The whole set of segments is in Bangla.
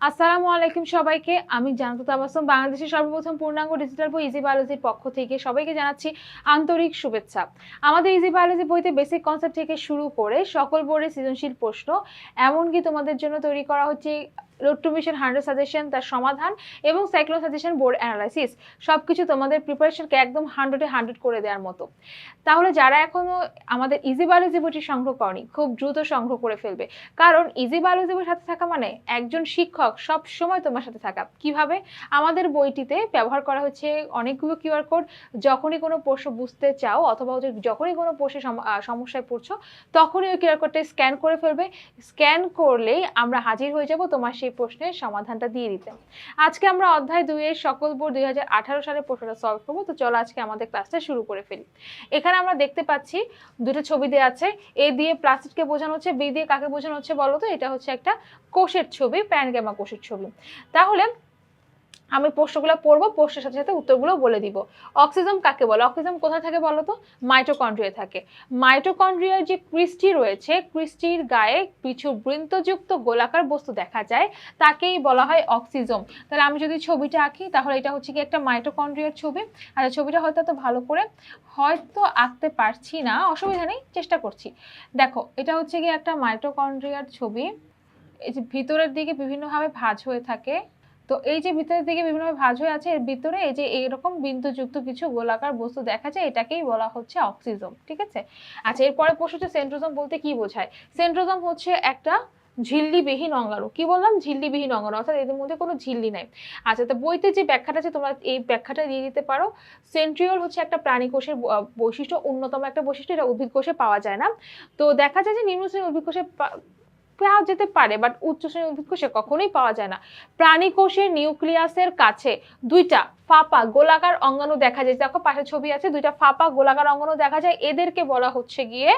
আসসালামু আলাইকুম সবাইকে। আমি জানতো তাবাসম বাংলাদেশের সর্বপ্রথম পূর্ণাঙ্গ ডিজিটাল বই ইজি বায়োলজির পক্ষ থেকে সবাইকে জানাচ্ছি আন্তরিক শুভেচ্ছা। আমাদের ইজি বায়োলজি বইতে বেসিক কনসেপ্ট থেকে শুরু করে সকল বোর্ডের সৃজনশীল প্রশ্ন, এমনকি তোমাদের জন্য তৈরি করা হচ্ছে road to mission hundred suggestion তার সমাধান এবং সাইক্লো সাজেশন বোর্ড অ্যানালাইসিস সব কিছু তোমাদের প্রিপারেশনকে একদম হান্ড্রেডে হান্ড্রেড করে দেওয়ার মতো। তাহলে যারা এখনও আমাদের ইজি বায়োলজি বইটি সংগ্রহ করেনি, খুব দ্রুত সংগ্রহ করে ফেলবে। কারণ ইজি বায়োলজি বইয়ের সাথে থাকা মানে একজন শিক্ষক সব সময় তোমার সাথে থাকা। কীভাবে? আমাদের বইটিতে ব্যবহার করা হচ্ছে অনেকগুলো কিউআর কোড যখনই কোনো প্রশ্ন বুঝতে চাও অথবা হচ্ছে যখনই কোনো প্রশ্নে সম- সমস্যায় পড়ছো, তখনই ওই কিউআর কোডটা স্ক্যান করে ফেলবে। স্ক্যান করলেই আমরা হাজির হয়ে যাব তোমার সেই প্রশ্নের সমাধানটা দিয়ে দিতে। আজকে আমরা অধ্যায় দুইয়ের সকল বোর্ড দুই সালের প্রশ্নটা সলভ করব, তো চলো আজকে আমাদের ক্লাসটা শুরু করে ফেলি। এখানে আমরা দেখতে পাচ্ছি দুটো ছবি দেওয়া আছে, এ দিয়ে প্লাস্টিককে বোঝানো হচ্ছে, বি দিয়ে কাকে বোঝানো হচ্ছে বলো তো? এটা হচ্ছে একটা কোষের ছবি প্যানগ্যামা কোষের ছবি। তাহলে আমি প্রশ্নগুলো পড়ব, প্রশ্নের সাথে সাথে উত্তরগুলো বলে দিব। অক্সিজম কাকে বলে? অক্সিজম কোথায় থাকে বলো তো? মাইটোকন্ড্রিয়া থাকে। মাইটোকন্ড্রিয়ার যে ক্রিস্টি রয়েছে, ক্রিস্টির গায়ে কিছু বৃন্তযুক্ত গোলাকার বস্তু দেখা যায়, তাকেই বলা হয় অক্সিজম। তাহলে আমি যদি ছবিটা আঁকি, তাহলে এটা হচ্ছে কি একটা মাইটোকন্ড্রিয়ার ছবি। আর ছবিটা হয়তো এত ভালো করে হয়তো আঁকতে পারছি না, অসুবিধা নেই, চেষ্টা করছি। দেখো, এটা হচ্ছে কি একটা মাইটোকন্ড্রিয়ার ছবি। এই যে ভিতরের দিকে বিভিন্নভাবে ভাঁজ হয়ে থাকে। তো এই যে ভিতরের দিকে বিভিন্নভাবে ভাঁজ হয়ে আছে, এর ভিতরে এই যে এইরকম বিন্দুযুক্ত কিছু গোলাকার বস্তু দেখা যায়, এটাকেই বলা হচ্ছে অক্সিজম, ঠিক আছে? আচ্ছা এরপরে প্রশ্ন সেন্ট্রোজম বলতে কি বোঝায়? সেন্ট্রোজম হচ্ছে একটা ঝিল্লিবিহীন অঙ্গাণু, কি বললাম? ঝিল্লিবিহীন অঙ্গাণু, অর্থাৎ এদের মধ্যে কোনো ঝিল্লি নাই। আচ্ছা তো বইতে যে ব্যাখ্যাটা আছে, তোমরা এই ব্যাখ্যাটা দিয়ে দিতে পারো। সেন্ট্রিওল হচ্ছে একটা প্রাণী কোষের বৈশিষ্ট্য, অন্যতম একটা বৈশিষ্ট্য, এটা উদ্ভিদ কোষে পাওয়া যায় না। তো দেখা যায় যে নিম্ন শ্রেণির উদ্ভিদ কোষে পাওয়া যেতে পারে বাট উচ্চ শ্রেণির উদ্ভিদ কোষে কখনোই পাওয়া যায় না। প্রাণী কোষের নিউক্লিয়াসের কাছে দুইটা ফাঁপা গোলাকার অঙ্গাণু দেখা যায়। দেখো পাশে ছবি আছে, দুইটা ফাঁপা গোলাকার অঙ্গাণু দেখা যায়। এদেরকে বলা হচ্ছে গিয়ে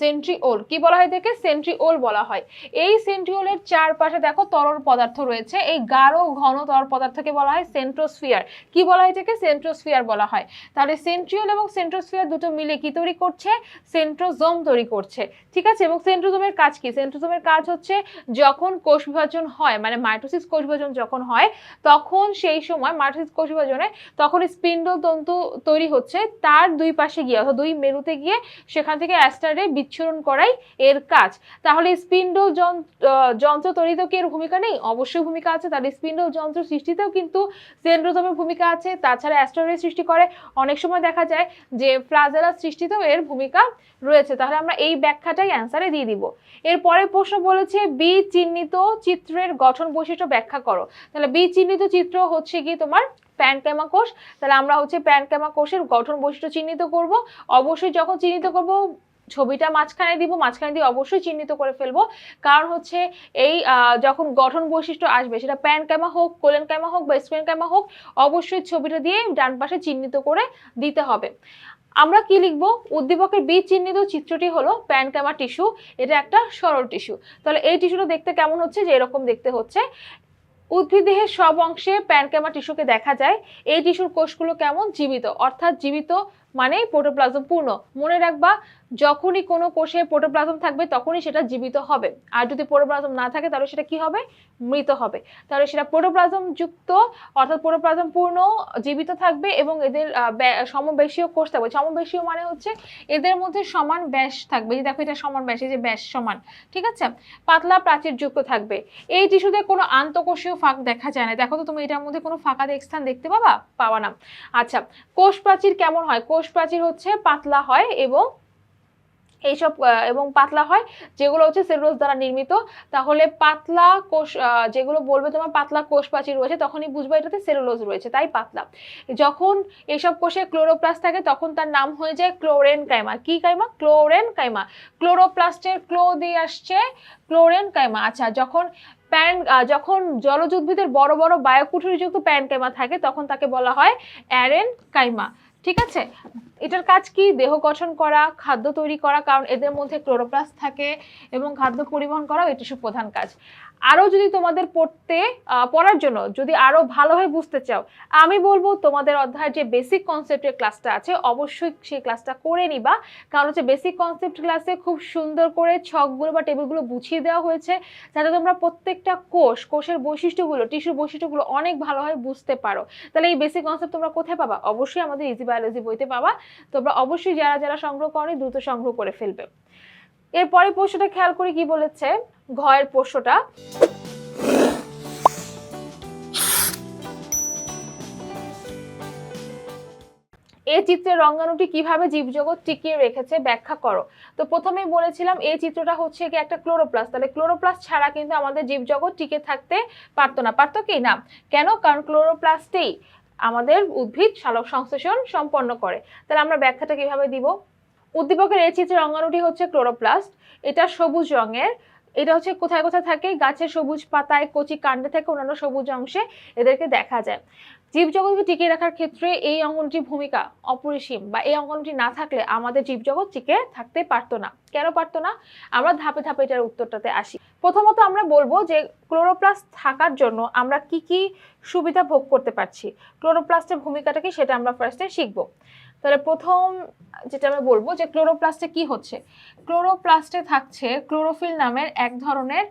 সেন্ট্রিওল। কি বলা হয় এদেরকে? সেন্ট্রিওল বলা হয়। এই সেন্ট্রিওলের চারপাশে দেখো তরল পদার্থ রয়েছে। এই গাঢ়, ঘন তরল পদার্থকে বলা হয় সেন্ট্রোস্ফিয়ার। কি বলা হয় এটাকে? সেন্ট্রোস্ফিয়ার বলা হয়। তাহলে সেন্ট্রিওল এবং সেন্ট্রোস্ফিয়ার দুটো মিলে কি তৈরি করছে? সেন্ট্রোজোম তৈরি করছে। ঠিক আছে? এবং সেন্ট্রোজোমের কাজ কি? সেন্ট্রোজোমের কাজ হচ্ছে যখন কোষ বিভাজন হয় মানে মাইটোসিস কোষ বিভাজন যখন হয়, তখন সেই সময় মাইটোসিস কোষ বিভাজনে তখন স্পিন্ডল তন্তু তৈরি হচ্ছে, তার দুই পাশে গিয়ে, অর্থাৎ দুই মেরুতে গিয়ে সেখান থেকে অ্যাস্টারে বিচ্ছুরণ করাই এর কাজ। তাহলে স্পিন্ডল যন্ত্র তৈরিতেও কি এর ভূমিকা নেই? অবশ্যই ভূমিকা আছে, তাহলে স্পিন্ডল যন্ত্র সৃষ্টিতেও কিন্তু সেন্ট্রোজোমের ভূমিকা আছে, তাছাড়া অ্যাস্টারের সৃষ্টি করে। অনেক সময় দেখা যায় যে ফ্লাজেলা সৃষ্টিতেও এর ভূমিকা রয়েছে। তাহলে আমরা এই ব্যাখ্যাটাই অ্যান্সারে দিয়ে দিব। এরপরে প্রশ্ন বলেছে বি চিহ্নিত চিত্রের গঠন বৈশিষ্ট্য ব্যাখ্যা করো। তাহলে বি চিহ্নিত চিত্র হচ্ছে কি তোমার প্যানক্যামা কোষ তাহলে আমরা হচ্ছে প্যানক্যামা কোষের গঠন বৈশিষ্ট্য চিহ্নিত করব। অবশ্যই যখন চিহ্নিত করব, ছবিটা মাঝখানে দিব, মাঝখানে দিয়ে অবশ্যই চিহ্নিত করে ফেলব। কারণ হচ্ছে এই যখন গঠন বৈশিষ্ট্য আসবে, সেটা প্যান ক্যামা হোক, কোলেন ক্যামা হোক বা স্ক্রিন ক্যামা হোক, অবশ্যই ছবিটা দিয়ে ডান পাশে চিহ্নিত করে দিতে হবে। আমরা কি লিখব? উদ্দীপকের বীজ চিহ্নিত চিত্রটি হলো প্যানক্যামা টিস্যু। এটা একটা সরল টিস্যু। তাহলে এই টিস্যুটা দেখতে কেমন হচ্ছে? যে এরকম দেখতে হচ্ছে। উদ্ভিদ দেহের সব অংশে প্যানক্যামা টিস্যুকে দেখা যায়। এই টিস্যুর কোষগুলো কেমন? জীবিত। অর্থাৎ জীবিত মানে প্রোটোপ্লাজম পূর্ণ। মনে রাখবা, যখনই কোনো কোষে প্রোটোপ্লাজম থাকবে, তখনই সেটা জীবিত হবে। আর যদি প্রোটোপ্লাজম না থাকে, তাহলে সেটা কি হবে? মৃত হবে। তাহলে সেটা প্রোটোপ্লাজম যুক্ত, অর্থাৎ প্রোটোপ্লাজম পূর্ণ, জীবিত থাকবে এবং এদের সমবেশীয় কোষ থাকবে। সমবেশীয় মানে হচ্ছে এদের মধ্যে সমান ব্যাস থাকবে। যে দেখো, এটা সমান ব্যাস, এই যে ব্যাস সমান, ঠিক আছে? পাতলা প্রাচীর যুক্ত থাকবে। এই টিস্যুতে কোনো আন্তঃকোষীয় ফাঁক দেখা যায় না। দেখো তো তুমি এটার মধ্যে কোনো ফাঁকা স্থান দেখতে পাবা? পাওয়া না। আচ্ছা কোষ প্রাচীর কেমন হয়? কোষ প্রাচীর হচ্ছে পাতলা হয় এবং এইসব এবং পাতলা হয়, যেগুলো হচ্ছে সেলুলোজ দ্বারা নির্মিত। তাহলে পাতলা কোষ যেগুলো বলবে তোমার পাতলা কোষ প্রাচীর রয়েছে, তখনই বুঝবে এটাতে সেলুলোজ রয়েছে, তাই পাতলা। যখন এসব কোষে ক্লোরোপ্লাস্ট থাকে, তখন তার নাম হয়ে যায় ক্লোরেন কাইমা। কি কাইমা? Chlorenchyma. ক্লোরোপ্লাস্টের ক্লো দিয়ে আসছে ক্লোরেন কাইমা। আচ্ছা যখন প্যান যখন জলজ উদ্ভিদের বড় বড় বায়োকুঠুরিযুক্ত প্যান কাইমা থাকে, তখন তাকে বলা হয় অ্যারেন কাইমা। ঠিক আছে? এটার কাজ কি? দেহ গঠন করা, খাদ্য তৈরি করা, কারণ এদের মধ্যে ক্লোরোপ্লাস্ট থাকে এবং খাদ্য পরিবহন করাও এটি প্রধান কাজ। আরও যদি তোমাদের পড়তে পড়ার জন্য যদি আরও ভালোভাবে বুঝতে চাও, আমি বলব তোমাদের অধ্যায়ের যে বেসিক কনসেপ্টের ক্লাসটা আছে, অবশ্যই সেই ক্লাসটা করে নিবা। কারণ হচ্ছে বেসিক কনসেপ্ট ক্লাসে খুব সুন্দর করে ছকগুলো বা টেবিলগুলো বুঝিয়ে দেওয়া হয়েছে, যাতে তোমরা প্রত্যেকটা কোষ, কোষের বৈশিষ্ট্যগুলো টিস্যুর বৈশিষ্ট্যগুলো অনেক ভালোভাবে বুঝতে পারো। তাহলে এই বেসিক কনসেপ্ট তোমরা কোথায় পাবা? অবশ্যই আমাদের ইজি বায়োলজি বইতে পাবা। তোমরা অবশ্যই যারা যারা সংগ্রহ করনি, দ্রুত সংগ্রহ করে ফেলবে। এরপরে প্রশ্নটা খেয়াল করে কি বলেছে? ঘয়ের পোষ্যটা। এই চিত্রের রঙ্গাণুটি কীভাবে জীবজগৎ টিকিয়ে রেখেছে ব্যাখ্যা করো। তো প্রথমেই বলেছিলাম এই চিত্রটা হচ্ছে কি একটা ক্লোরোপ্লাস তাহলে ক্লোরোপ্লাস ছাড়া কিন্তু আমাদের জীবজগৎ টিকে থাকতে পারতো না। পারতো কি না? কেন? কারণ ক্লোরোপ্লাস্টেই আমাদের উদ্ভিদ সালোক সংশ্লেষণ সম্পন্ন করে। তাহলে আমরা ব্যাখ্যাটা কীভাবে দিব? উদ্দীপকের এই চিত্রের রঙ্গাণুটি হচ্ছে ক্লোরোপ্লাস্ট। এটা সবুজ রঙের। এটা হচ্ছে কোথায় কোথায় থাকে? গাছের সবুজ পাতায়, কচি কাণ্ডে থেকে অন্যান্য সবুজ অংশে এদেরকে দেখা যায়। জীবজগৎকে টিকিয়ে রাখার ক্ষেত্রে এই অঙ্গনটির ভূমিকা অপরিসীম বা এই অঙ্গনটি না থাকলে আমাদের জীবজগৎ টিকে থাকতে পারতো না। কেন পারতো না? আমরা ধাপে ধাপে এটার উত্তরটাতে আসি। প্রথমত আমরা বলব যে ক্লোরোপ্লাস্ট থাকার জন্য আমরা কি কি সুবিধা ভোগ করতে পারছি? ক্লোরোপ্লাস্টের ভূমিকাটা কি? সেটা আমরা ফার্স্টে শিখব। তাহলে প্রথম যেটা আমি বলব যে ক্লোরোপ্লাস্টে কি হচ্ছে? ক্লোরোপ্লাস্টে থাকছে ক্লোরোফিল নামের এক ধরনের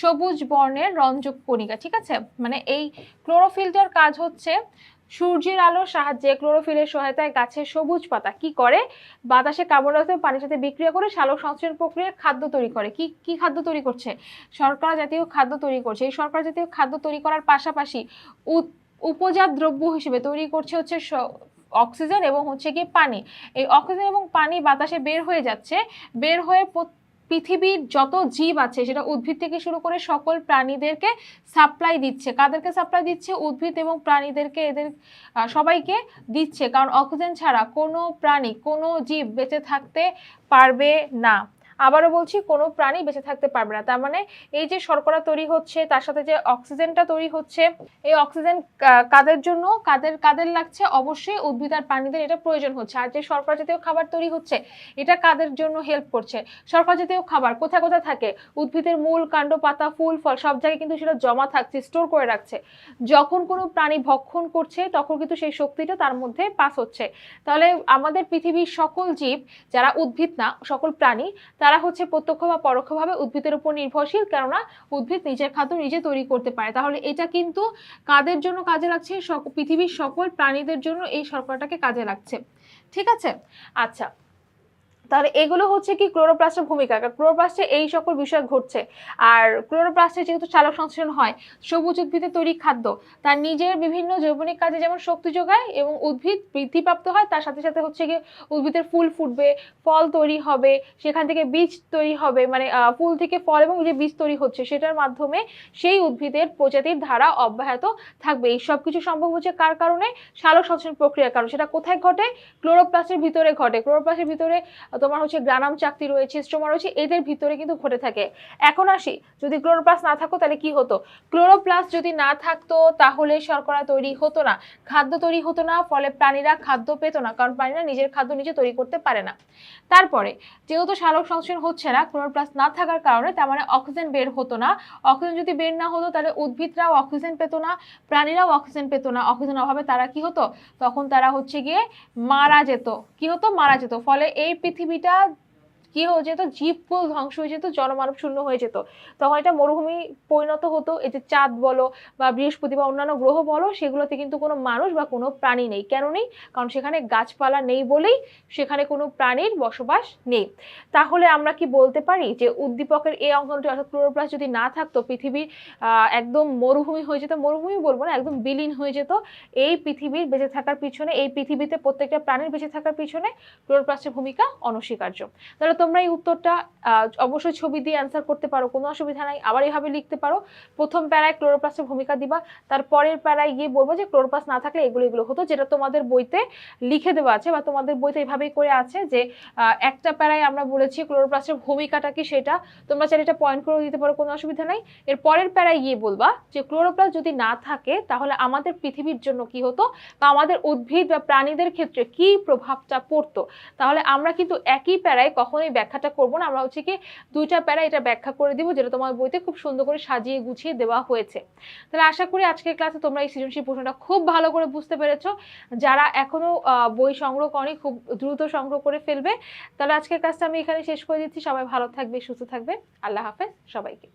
সবুজ বর্ণের রঞ্জক কণিকা, ঠিক আছে? মানে এই ক্লোরোফিলটার কাজ হচ্ছে সূর্যের আলোর সাহায্যে ক্লোরোফিলের সহায়তায় গাছের সবুজ পাতা কি করে? বাতাসে কার্বন ডাই অক্সাইড পানির সাথে বিক্রিয়া করে সালোক সংশ্লেষণ প্রক্রিয়ায় খাদ্য তৈরি করে। কি কি খাদ্য তৈরি করছে? শর্করা জাতীয় খাদ্য তৈরি করছে। এই শর্করা জাতীয় খাদ্য তৈরি করার পাশাপাশি উপজাত দ্রব্য হিসেবে তৈরি করছে হচ্ছে অক্সিজেন এবং হচ্ছে কি পানি। এই অক্সিজেন এবং পানি বাতাসে বের হয়ে যাচ্ছে। বের হয়ে পৃথিবীর যত জীব আছে, সেটা উদ্ভিদ থেকে শুরু করে সকল প্রাণীদেরকে সাপ্লাই দিচ্ছে। কাদেরকে সাপ্লাই দিচ্ছে? উদ্ভিদ এবং প্রাণীদেরকে এদের সবাইকে দিচ্ছে। কারণ অক্সিজেন ছাড়া কোনো প্রাণী, কোনো জীব বেঁচে থাকতে পারবে না। আবারও বলছি, কোনো প্রাণী বেঁচে থাকতে পারবে না। তার মানে এই যে শর্করা তৈরি হচ্ছে, তার সাথে যে অক্সিজেনটা তৈরি হচ্ছে, এই অক্সিজেন কাদের জন্য? কাদের কাদের লাগছে? অবশ্যই উদ্ভিদ আর প্রাণীদের এটা প্রয়োজন হচ্ছে। আর যে শর্করা জাতীয় খাবার তৈরি হচ্ছে, এটা কাদের জন্য হেল্প করছে? শর্করা জাতীয় খাবার কোথায় কোথায় থাকে? উদ্ভিদের মূল কাণ্ড, পাতা, ফুল, ফল, সব জায়গায় কিন্তু সেটা জমা থাকছে স্টোর করে রাখছে। যখন কোনো প্রাণী ভক্ষণ করছে, তখন কিন্তু সেই শক্তিটা তার মধ্যে পাস হচ্ছে। তাহলে আমাদের পৃথিবীর সকল জীব, যারা উদ্ভিদ না, সকল প্রাণী, তারা হচ্ছে প্রত্যক্ষ বা পরোক্ষভাবে উদ্ভিদের উপর নির্ভরশীল, কেননা উদ্ভিদ নিজের খাদ্য নিজে তৈরি করতে পারে। তাহলে এটা কিন্তু কাদের জন্য কাজে লাগছে? পৃথিবীর সকল প্রাণীদের জন্য এই শর্করাটাকে কাজে লাগছে। ঠিক আছে? আচ্ছা তাহলে এগুলো হচ্ছে কি ক্লোরোপ্লাস্টের ভূমিকা ক্লোরোপ্লাস্টে এই সকল বিষয় ঘটছে। আর ক্লোরোপ্লাস্টে যেহেতু চালক সংশ্লেষণ হয়, সবুজ উদ্ভিদের তৈরি খাদ্য, তার নিজের বিভিন্ন জৈবনিক কাজে যেমন শক্তি যোগায় এবং উদ্ভিদ বৃদ্ধিপ্রাপ্ত হয়, তার সাথে সাথে হচ্ছে কি উদ্ভিদের ফুল ফুটবে, ফল তৈরি হবে, সেখান থেকে বীজ তৈরি হবে মানে ফুল থেকে ফল এবং যে বীজ তৈরি হচ্ছে, সেটার মাধ্যমে সেই উদ্ভিদের প্রজাতির ধারা অব্যাহত থাকবে। এই সব কিছু সম্ভব হচ্ছে কার কারণে? সালোক সংশ্লেষণ প্রক্রিয়ার কারণে। সেটা কোথায় ঘটে? ক্লোরোপ্লাস্টের ভিতরে ঘটে। ক্লোরোপ্লাস্টের ভিতরে তোমার হচ্ছে গ্রানাম চাকতি রয়েছে স্টোমা রয়েছে, এদের ভিতরে কিন্তু ঘটে থাকে। এখন আসি, যদি ক্লোরোপ্লাস্ট না থাকতো তাহলে কি হতো? ক্লোরোপ্লাস্ট যদি না থাকতো তাহলে শর্করা তৈরি হতো না। খাদ্য তৈরি হতো না, ফলে প্রাণীরা খাদ্য পেত না, কারণ প্রাণীরা নিজের খাদ্য নিজে তৈরি করতে পারে না। তারপরে, যেহেতু সালোক সংশ্লেষণ হচ্ছে না, ক্লোরোপ্লাস্ট না থাকার কারণে তার মানে অক্সিজেন বের হতো না। অক্সিজেন যদি বের না হতো তাহলে উদ্ভিদরাও অক্সিজেন পেত না, প্রাণীরাও অক্সিজেন পেত না। অক্সিজেন অভাবে তারা কি হতো? তখন তারা হচ্ছে গিয়ে মারা যেত। কি হতো? মারা যেত। ফলে এই পৃথিবীটা কি হয়ে যেত? জীবকুল ধ্বংস হয়ে যেত জনমানব শূন্য হয়ে যেত। তখন এটা মরুভূমি পরিণত হতো এই যে চাঁদ বলো বা বৃহস্পতি বা অন্যান্য গ্রহ বলো সেগুলোতে কিন্তু কোনো মানুষ বা কোনো প্রাণী নেই। কেন নেই? কারণ সেখানে গাছপালা নেই বলেই সেখানে কোনো প্রাণীর বসবাস নেই। তাহলে আমরা কি বলতে পারি যে উদ্দীপকের এই অঙ্কনটি অর্থাৎ ক্লোরোপ্লাস্ট যদি না থাকতো পৃথিবী আহ, একদম মরুভূমি হয়ে যেত মরুভূমি বলব না একদম বিলীন হয়ে যেত। এই পৃথিবীর বেঁচে থাকার পিছনে এই পৃথিবীতে প্রত্যেকটা প্রাণীর বেঁচে থাকার পিছনে ক্লোরোপ্লাস্টের ভূমিকা অনস্বীকার্য। তাহলে তোমরা এই উত্তরটা অবশ্যই ছবি দিয়ে অ্যান্সার করতে পারো, কোনো অসুবিধা নাই। আবার এইভাবে লিখতে পারো, প্রথম প্যারায় ক্লোরোপ্লাস্টের ভূমিকা দিবা, তার পরের প্যারায় গিয়ে বলব যে ক্লোরোপ্লাস্ট না থাকলে এগুলো এগুলো হতো, যেটা তোমাদের বইতে লিখে দেওয়া আছে বা তোমাদের বইতে এভাবেই করে আছে যে একটা প্যারায় আমরা বলেছি ক্লোরোপ্লাস্টের ভূমিকাটা কি সেটা, তোমরা চাইলে এটা পয়েন্ট করে দিতে পারো, কোনো অসুবিধা নাই। এর পরের প্যারায় গিয়ে বলবা যে ক্লোরোপ্লাস্ট যদি না থাকে, তাহলে আমাদের পৃথিবীর জন্য কি হতো বা আমাদের উদ্ভিদ বা প্রাণীদের ক্ষেত্রে কি প্রভাবটা পড়তো? তাহলে আমরা কিন্তু একই প্যারায় কখনোই আমি ব্যাখ্যাটা করব না। আমরা হচ্ছে কি দুইটা প্যারা এটা ব্যাখ্যা করে দিব, যেটা তোমার বইতে খুব সুন্দর করে সাজিয়ে গুছিয়ে দেওয়া হয়েছে। তাহলে আশা করি আজকের ক্লাসে তোমরা এই সৃজনশীল প্রশ্নটা খুব ভালো করে বুঝতে পেরেছ। যারা এখনও বই সংগ্রহ করেনি, খুব দ্রুত সংগ্রহ করে ফেলবে। তাহলে আজকের ক্লাসটা আমি এখানে শেষ করে দিচ্ছি। সবাই ভালো থাকবে, সুস্থ থাকবে। আল্লাহ হাফেজ সবাইকে।